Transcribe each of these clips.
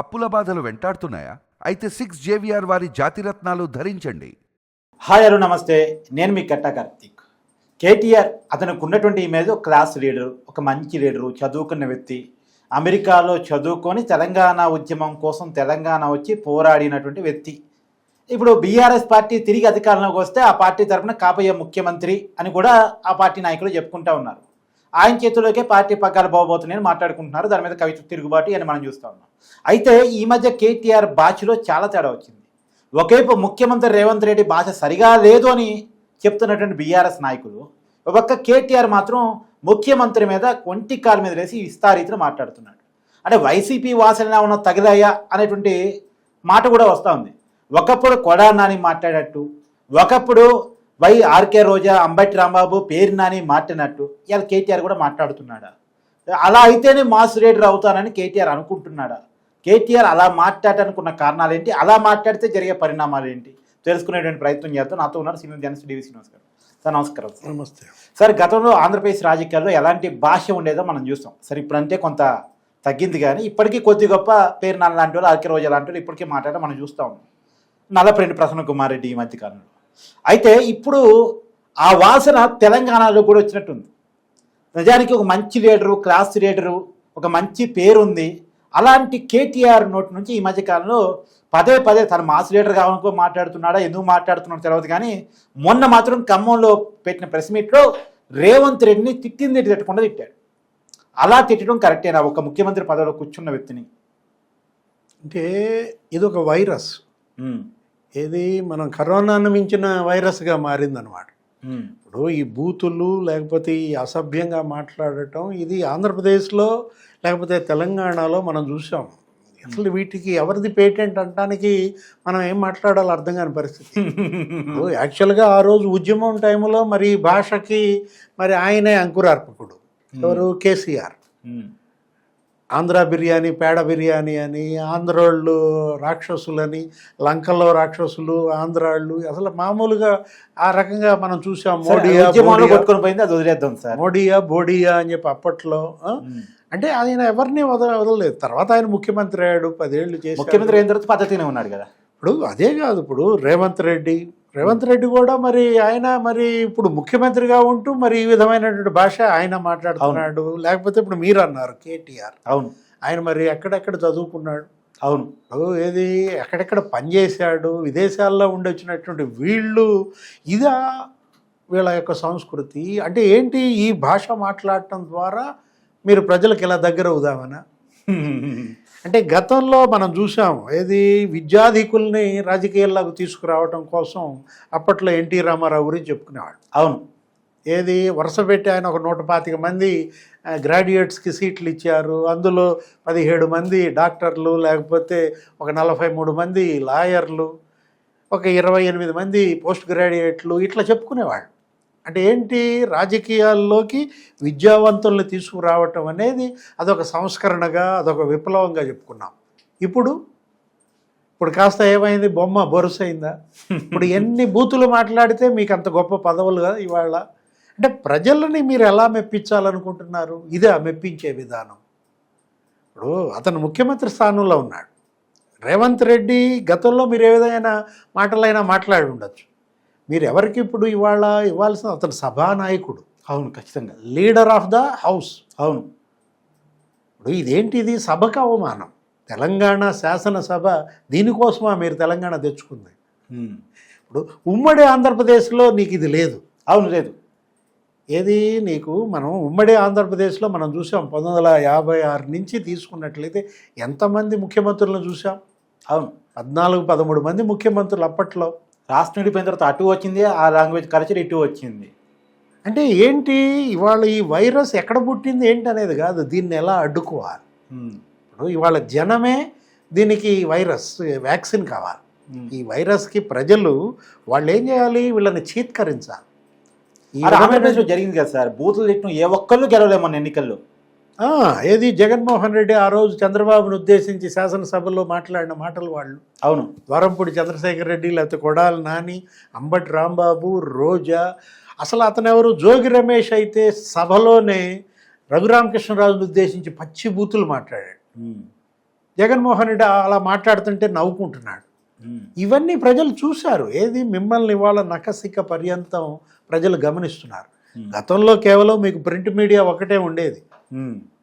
అప్పుల బాధలు వెంటాడుతున్నాయా? అయితే సిక్స్ జేవిఆర్ వారి జాతిరత్నాలు ధరించండి. హాయ్ హలో నమస్తే. నేను మీ కట్ట కార్తీక్. కేటీఆర్ అతనికి ఉన్నటువంటి ఇమేజ్ ఒక క్లాస్ లీడరు ఒక మంచి లీడరు చదువుకున్న వ్యక్తి. అమెరికాలో చదువుకొని తెలంగాణ ఉద్యమం కోసం తెలంగాణ వచ్చి పోరాడినటువంటి వ్యక్తి. ఇప్పుడు బీఆర్ఎస్ పార్టీ తిరిగి అధికారంలోకి వస్తే ఆ పార్టీ తరఫున కాబోయే ముఖ్యమంత్రి అని కూడా ఆ పార్టీ నాయకులు చెప్పుకుంటా ఉన్నారు. ఆయన చేతిలోకే పార్టీ పగ్గాలు బాగోబోతున్నాయని మాట్లాడుకుంటున్నారు. దాని మీద కవిత తిరుగుబాటు అని మనం చూస్తూ ఉన్నాం. అయితే ఈ మధ్య కేటీఆర్ భాషలో చాలా తేడా వచ్చింది. ఒకవైపు ముఖ్యమంత్రి రేవంత్ రెడ్డి భాష సరిగా లేదు అని చెప్తున్నటువంటి బీఆర్ఎస్ నాయకులు ఒక కేటీఆర్ మాత్రం ముఖ్యమంత్రి మీద ఒంటి కాలు మీద వేసి విస్తారీతిని మాట్లాడుతున్నాడు. అంటే వైసీపీ వాసన ఉన్న తగిలాయా అనేటువంటి మాట కూడా వస్తూ ఉంది. ఒకప్పుడు కొడానాని మాట్లాడేటట్టు మాట్లాడట్టు ఒకప్పుడు Y R K Roja Ambati Rambabu పేరు నాని ఇవాళ కేటీఆర్ కూడా మాట్లాడుతున్నాడా? అలా అయితేనే మాస్ లీడర్ అవుతానని కేటీఆర్ అనుకుంటున్నాడా? కేటీఆర్ అలా మాట్లాడటానికి కారణాలు ఏంటి అలా మాట్లాడితే జరిగే పరిణామాలు ఏంటి తెలుసుకునేటువంటి ప్రయత్నం చేస్తాం నాతో ఉన్నారు సీనియర్ జర్నలిస్ట్ డివి శ్రీనివాస్ గారు. సార్ నమస్కారం సార్. నమస్తే. సార్ గతంలో ఆంధ్రప్రదేశ్ రాజకీయాల్లో ఎలాంటి భాష ఉండేదో మనం చూస్తాం సరే ఇప్పుడంటే కొంత తగ్గింది కానీ ఇప్పటికీ కొద్ది గొప్ప పేరు నాన్న లాంటి వాళ్ళు ఆర్కే రోజా లాంటి వాళ్ళు ఇప్పటికీ మాట్లాడడం మనం చూస్తూ ఉన్నాం. నల్లప్రెడ్డి ప్రసన్న కుమార్ రెడ్డి ఈ మధ్య కాలంలో. అయితే ఇప్పుడు ఆ వాసన తెలంగాణలో కూడా వచ్చినట్టుంది. నిజానికి ఒక మంచి లీడరు క్లాస్ లీడరు ఒక మంచి పేరు ఉంది అలాంటి కేటీఆర్ నోటి నుంచి ఈ మధ్య కాలంలో పదే పదే తన మాస్ లీడర్ కావాలనుకో మాట్లాడుతున్నాడా ఎందుకు మాట్లాడుతున్నాడో తెలియదు కానీ మొన్న మాత్రం ఖమ్మంలో పెట్టిన ప్రెస్ మీట్లో రేవంత్ రెడ్డిని తిట్టింది తిట్టకుండా తిట్టాడు. అలా తిట్టడం కరెక్టేనా ఒక ముఖ్యమంత్రి పదవిలో కూర్చున్న వ్యక్తిని. అంటే ఇది ఒక వైరస్. ఏది? మనం కరోనాను మించిన వైరస్గా మారిందనమాట ఇప్పుడు ఈ బూతులు లేకపోతే ఈ అసభ్యంగా మాట్లాడటం ఇది ఆంధ్రప్రదేశ్లో లేకపోతే తెలంగాణలో మనం చూసాం అసలు వీటికి ఎవరిది పేటెంట్ అంటానికి మనం ఏం మాట్లాడాలో అర్థం కాని పరిస్థితి. యాక్చువల్గా ఆ రోజు ఉద్యమం టైంలో మరి భాషకి మరి ఆయనే అంకురార్పకుడు. ఎవరు? కేసీఆర్. ఆంధ్ర బిర్యానీ పేడ బిర్యానీ అని ఆంధ్రోళ్ళు రాక్షసులని లంకల్లో రాక్షసులు ఆంధ్రాళ్ళు అసలు మామూలుగా ఆ రకంగా మనం చూసాం మోడియా కొట్టుకొని పోయింది అది వదిలేద్దాం సార్. మోడియా బోడియా అని చెప్పి అప్పట్లో. అంటే ఆయన ఎవరిని వదల వదలలేదు. తర్వాత ఆయన ముఖ్యమంత్రి అయ్యాడు పదేళ్ళు చేసి ముఖ్యమంత్రి అయిన తర్వాత పద్ధతినే ఉన్నాడు కదా. ఇప్పుడు అదే కాదు ఇప్పుడు రేవంత్ రెడ్డి రేవంత్ రెడ్డి కూడా మరి ఆయన మరి ఇప్పుడు ముఖ్యమంత్రిగా ఉంటూ మరి ఈ విధమైనటువంటి భాష ఆయన మాట్లాడుతున్నాడు. లేకపోతే ఇప్పుడు మీరు అన్నారు కేటీఆర్. అవును. ఆయన మరి ఎక్కడెక్కడ చదువుకున్నాడు? అవును. ఏది ఎక్కడెక్కడ పనిచేశాడు విదేశాల్లో ఉండి వచ్చినటువంటి వీళ్ళు ఇదా వీళ్ళ యొక్క సంస్కృతి? అంటే ఏంటి ఈ భాష మాట్లాడటం ద్వారా మీరు ప్రజలకు ఇలా దగ్గర అవుదామనా? అంటే గతంలో మనం చూసాం ఏది విద్యాధికుల్ని రాజకీయాల్లోకి తీసుకురావడం కోసం అప్పట్లో ఎన్టీ రామారావు గురించి చెప్పుకునేవాడు. అవును. ఏది వరుస పెట్టి ఆయన ఒక నూట పాతిక మంది గ్రాడ్యుయేట్స్కి సీట్లు ఇచ్చారు. అందులో పదిహేడు మంది డాక్టర్లు లేకపోతే ఒక నలభై మూడు మంది లాయర్లు ఒక ఇరవై ఎనిమిది మంది పోస్ట్ గ్రాడ్యుయేట్లు ఇట్లా చెప్పుకునేవాళ్ళు. అంటే ఏంటి? రాజకీయాల్లోకి విద్యావంతుల్ని తీసుకురావటం అనేది అదొక సంస్కరణగా అదొక విప్లవంగా చెప్పుకున్నాం. ఇప్పుడు ఇప్పుడు కాస్త ఏమైంది? బొమ్మ బొరుసైందా? ఇప్పుడు ఎన్ని బూతులు మాట్లాడితే మీకు అంత గొప్ప పదవులు కదా ఇవాళ? అంటే ప్రజలని మీరు ఎలా మెప్పించాలనుకుంటున్నారు? ఇదే ఆ మెప్పించే విధానం. ఇప్పుడు అతను ముఖ్యమంత్రి స్థానంలో ఉన్నాడు. రేవంత్ రెడ్డి గతంలో మీరు ఏ విధమైన మాటలైనా మాట్లాడి ఉండొచ్చు. మీరు ఎవరికి ఇప్పుడు ఇవాళ ఇవ్వాల్సిన అతను సభానాయకుడు? అవును ఖచ్చితంగా. లీడర్ ఆఫ్ ద హౌస్ అవును. ఇప్పుడు ఇదేంటి ఇది? సభకు అవమానం. తెలంగాణ శాసనసభ దీనికోసమా మీరు తెలంగాణ తెచ్చుకుంది. ఇప్పుడు ఉమ్మడి ఆంధ్రప్రదేశ్లో నీకు ఇది లేదు. అవును లేదు. ఏది? నీకు మనం ఉమ్మడి ఆంధ్రప్రదేశ్లో మనం చూసాం పంతొమ్మిది వందల యాభై ఆరు నుంచి తీసుకున్నట్లయితే ఎంతమంది ముఖ్యమంత్రులను చూసాం? అవును పద్నాలుగు పదమూడు మంది ముఖ్యమంత్రులు అప్పట్లో. రాష్ట్రం విడిపోయిన తర్వాత అటు వచ్చింది ఆ లాంగ్వేజ్ కల్చర్ ఇటు వచ్చింది. అంటే ఏంటి ఇవాళ ఈ వైరస్ ఎక్కడ పుట్టింది ఏంటి అనేది కాదు దీన్ని ఎలా అడ్డుకోవాలి. ఇప్పుడు ఇవాళ జనమే దీనికి వైరస్ వ్యాక్సిన్ కావాలి. ఈ వైరస్కి ప్రజలు వాళ్ళు ఏం చేయాలి? వీళ్ళని చీత్కరించాలి. ఆంధ్రప్రదేశ్లో జరిగింది కదా సార్ బూతులు తిట్టిన ఏ ఒక్కళ్ళు గెలవలేము మన ఎన్నికల్లో. ఏది? జగన్మోహన్ రెడ్డి ఆ రోజు చంద్రబాబును ఉద్దేశించి శాసనసభలో మాట్లాడిన మాటలు వాళ్ళు. అవును. ద్వారంపూడి చంద్రశేఖర్ రెడ్డి లేకపోతే కొడాలి నాని అంబటి రాంబాబు రోజా. అసలు అతను ఎవరు జోగి రమేష్ అయితే సభలోనే రఘురామకృష్ణరాజును ఉద్దేశించి పచ్చి బూతులు మాట్లాడాడు. జగన్మోహన్ రెడ్డి అలా మాట్లాడుతుంటే నవ్వుకుంటున్నాడు. ఇవన్నీ ప్రజలు చూశారు. ఏది? మిమ్మల్ని ఇవాళ నకసిక పర్యంతం ప్రజలు గమనిస్తున్నారు. గతంలో కేవలం మీకు ప్రింట్ మీడియా ఒకటే ఉండేది.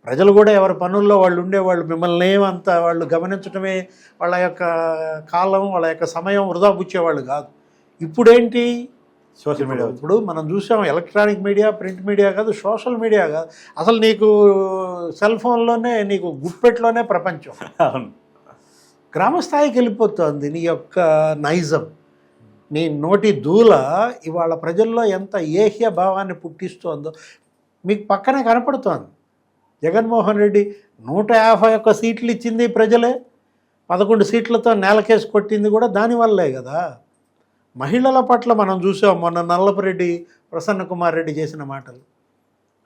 ప్రజలు కూడా ఎవరి పనుల్లో వాళ్ళు ఉండేవాళ్ళు మిమ్మల్ని ఏమంత వాళ్ళు గమనించడమే వాళ్ళ యొక్క కాలం వాళ్ళ యొక్క సమయం వృధా పుచ్చేవాళ్ళు కాదు. ఇప్పుడేంటి? Social media. ఇప్పుడు మనం చూసాం ఎలక్ట్రానిక్ మీడియా ప్రింట్ మీడియా కాదు సోషల్ మీడియా కాదు. అసలు నీకు సెల్ ఫోన్లోనే నీకు గుప్పెట్లోనే ప్రపంచం. అవును. గ్రామ స్థాయికి వెళ్ళిపోతుంది నీ యొక్క నైజం. నీ నోటి దూల ఇవాళ ప్రజల్లో ఎంత ఏహ్య భావాన్ని పుట్టిస్తోందో మీకు పక్కనే కనపడుతోంది. జగన్మోహన్ రెడ్డి నూట యాభై ఒక్క సీట్లు ఇచ్చింది ప్రజలే. పదకొండు సీట్లతో నేలకేసి కొట్టింది కూడా దానివల్లే కదా. మహిళల పట్ల మనం చూసాం మొన్న నల్లపరెడ్డి ప్రసన్న కుమార్ రెడ్డి చేసిన మాటలు.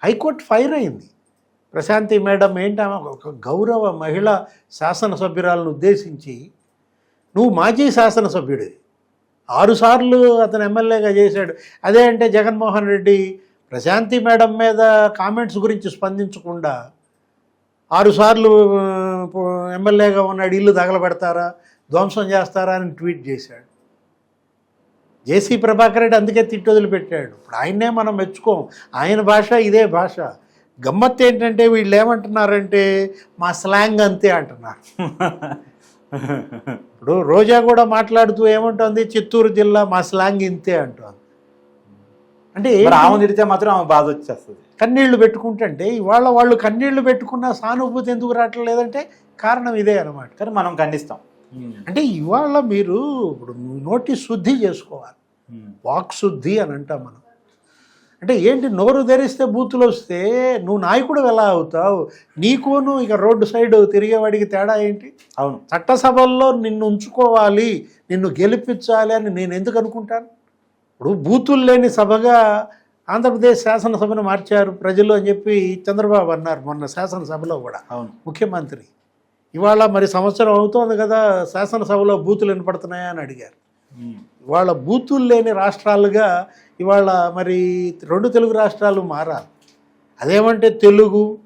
హైకోర్టు ఫైర్ అయింది. ప్రశాంతి మేడం ఏంటి ఒక గౌరవ మహిళ శాసనసభ్యురాలను ఉద్దేశించి నువ్వు మాజీ శాసనసభ్యుడివి. ఆరుసార్లు అతను ఎమ్మెల్యేగా చేశాడు. అదే అంటే జగన్మోహన్ రెడ్డి ప్రశాంతి మేడం మీద కామెంట్స్ గురించి స్పందించకుండా ఆరుసార్లు ఎమ్మెల్యేగా ఉన్నాడు ఇల్లు తగలబెడతారా ధ్వంసం చేస్తారా అని ట్వీట్ చేశాడు. జేసీ ప్రభాకర్ రెడ్డి అందుకే తిట్టి వదిలిపెట్టాడు. ఇప్పుడు ఆయన్నే మనం మెచ్చుకోం. ఆయన భాష ఇదే భాష. గమ్మత్తు ఏంటంటే వీళ్ళు ఏమంటున్నారంటే మా స్లాంగ్ అంతే అంటున్నారు. ఇప్పుడు రోజా కూడా మాట్లాడుతూ ఏమంటుంది? చిత్తూరు జిల్లా మా స్లాంగ్ ఇంతే అంటుంది. అంటే? ఆమె తిడితే మాత్రం ఆమె బాధ వచ్చేస్తుంది. కన్నీళ్ళు పెట్టుకుంటుంటే ఇవాళ వాళ్ళు కన్నీళ్ళు పెట్టుకున్న సానుభూతి ఎందుకు రావట్లేదంటే కారణం ఇదే అనమాట కానీ మనం ఖండిస్తాం. అంటే ఇవాళ మీరు ఇప్పుడు నోటి శుద్ధి చేసుకోవాలి. వాక్ శుద్ధి అని అంటాం మనం. అంటే ఏంటి? నోరు ధరిస్తే బూతులు వస్తే నువ్వు నాయకుడు ఎలా అవుతావు? నీకును ఇక రోడ్డు సైడ్ తిరిగేవాడికి తేడా ఏంటి? అవును. చట్టసభల్లో నిన్ను ఉంచుకోవాలి నిన్ను గెలిపించాలి అని నేను ఎందుకు అనుకుంటాను? ఇప్పుడు బూతులు లేని సభగా ఆంధ్రప్రదేశ్ శాసనసభను మార్చారు ప్రజలు అని చెప్పి చంద్రబాబు అన్నారు మొన్న శాసనసభలో కూడా. అవును. ముఖ్యమంత్రి. ఇవాళ మరి సంవత్సరం అవుతోంది కదా శాసనసభలో బూతులు వినపడుతున్నాయా అని అడిగారు. ఇవాళ బూతులు లేని రాష్ట్రాలుగా ఇవాళ మరి రెండు తెలుగు రాష్ట్రాలు మారాలి. అదేమంటే తెలుగు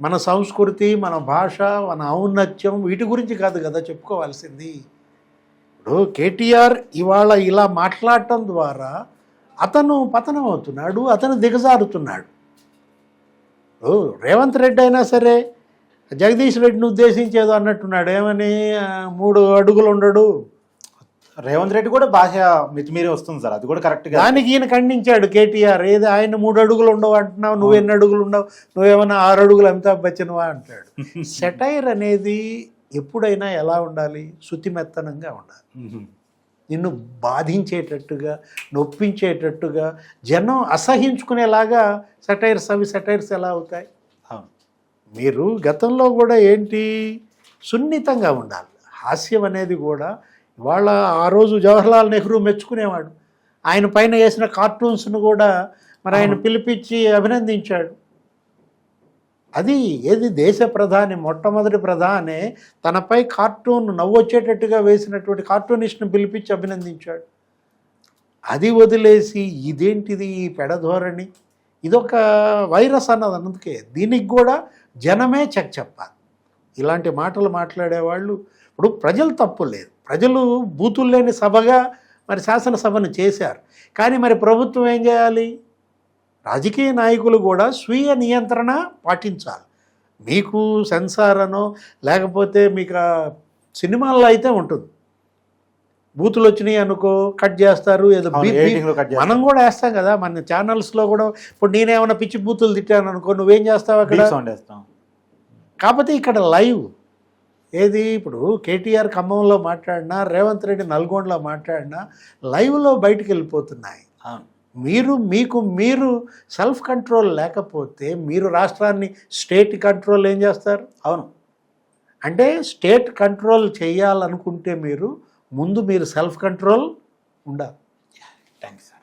మన సంస్కృతి మన భాష మన ఔన్నత్యం వీటి గురించి కాదు కదా చెప్పుకోవాల్సింది. ఇప్పుడు కేటీఆర్ ఇవాళ ఇలా మాట్లాడటం ద్వారా అతను పతనం అవుతున్నాడు అతను దిగజారుతున్నాడు. రేవంత్ రెడ్డి అయినా సరే జగదీష్ రెడ్డిని ఉద్దేశించి ఏదో అన్నట్టున్నాడు. ఏమని? మూడు అడుగులు ఉండడు. రేవంత్ రెడ్డి కూడా భాష మితిమీరి వస్తుంది సార్. అది కూడా కరెక్ట్గా దానికి ఈయన ఖండించాడు కేటీఆర్. ఏది? ఆయన మూడు అడుగులు ఉండవు అంటున్నావు నువ్వు ఎన్ని అడుగులు ఉండవు నువ్వేమన్నా ఆరు అడుగులు అమితాబ్ బచ్చన్వా అంటాడు. సెటైర్ అనేది ఎప్పుడైనా ఎలా ఉండాలి? శుతిమెత్తనంగా ఉండాలి. నిన్ను బాధించేటట్టుగా నొప్పించేటట్టుగా జనం అసహించుకునేలాగా సెటైర్స్ అవి సెటైర్స్ ఎలా అవుతాయి? మీరు గతంలో కూడా ఏంటి? సున్నితంగా ఉండాలి. హాస్యం అనేది కూడా ఇవాళ ఆ రోజు జవహర్లాల్ నెహ్రూ మెచ్చుకునేవాడు. ఆయన పైన వేసిన కార్టూన్స్ను కూడా మరి ఆయన పిలిపించి అభినందించాడు. అది ఏది దేశ ప్రధాని మొట్టమొదటి ప్రధానే తనపై కార్టూన్ నవ్వొచ్చేటట్టుగా వేసినటువంటి కార్టూనిస్ట్ను పిలిపించి అభినందించాడు. అది వదిలేసి ఇదేంటిది ఈ పెడధోరణి ఇదొక వైరస్ అన్నది అందుకే. దీనికి కూడా జనమే చెక్ చెప్పాలి. ఇలాంటి మాటలు మాట్లాడేవాళ్ళు ఇప్పుడు ప్రజలు తప్పు లేదు. ప్రజలు బూతులు లేని సభగా మరి శాసనసభను చేశారు. కానీ మరి ప్రభుత్వం ఏం చేయాలి? రాజకీయ నాయకులు కూడా స్వీయ నియంత్రణ పాటించాలి. మీకు సెన్సార్ అనో లేకపోతే మీకు సినిమాల్లో అయితే ఉంటుంది. బూతులు వచ్చినాయి అనుకో కట్ చేస్తారు ఏదో. మనం కూడా వేస్తాం కదా మన ఛానల్స్లో కూడా ఇప్పుడు నేనేమైనా పిచ్చి బూతులు తిట్టాను అనుకో నువ్వేం చేస్తావు అక్కడ? కాకపోతే ఇక్కడ లైవ్. ఏది ఇప్పుడు కేటీఆర్ ఖమ్మంలో మాట్లాడినా రేవంత్ రెడ్డి నల్గొండలో మాట్లాడినా లైవ్లో బయటికి వెళ్ళిపోతున్నాయి. అవును. మీరు మీకు మీరు సెల్ఫ్ కంట్రోల్ లేకపోతే మీరు రాష్ట్రాన్ని స్టేట్ కంట్రోల్ ఏం చేస్తారు? అవును. అంటే స్టేట్ కంట్రోల్ చేయాలనుకుంటే మీరు ముందు మీరు సెల్ఫ్ కంట్రోల్ ఉండాలి. థ్యాంక్స్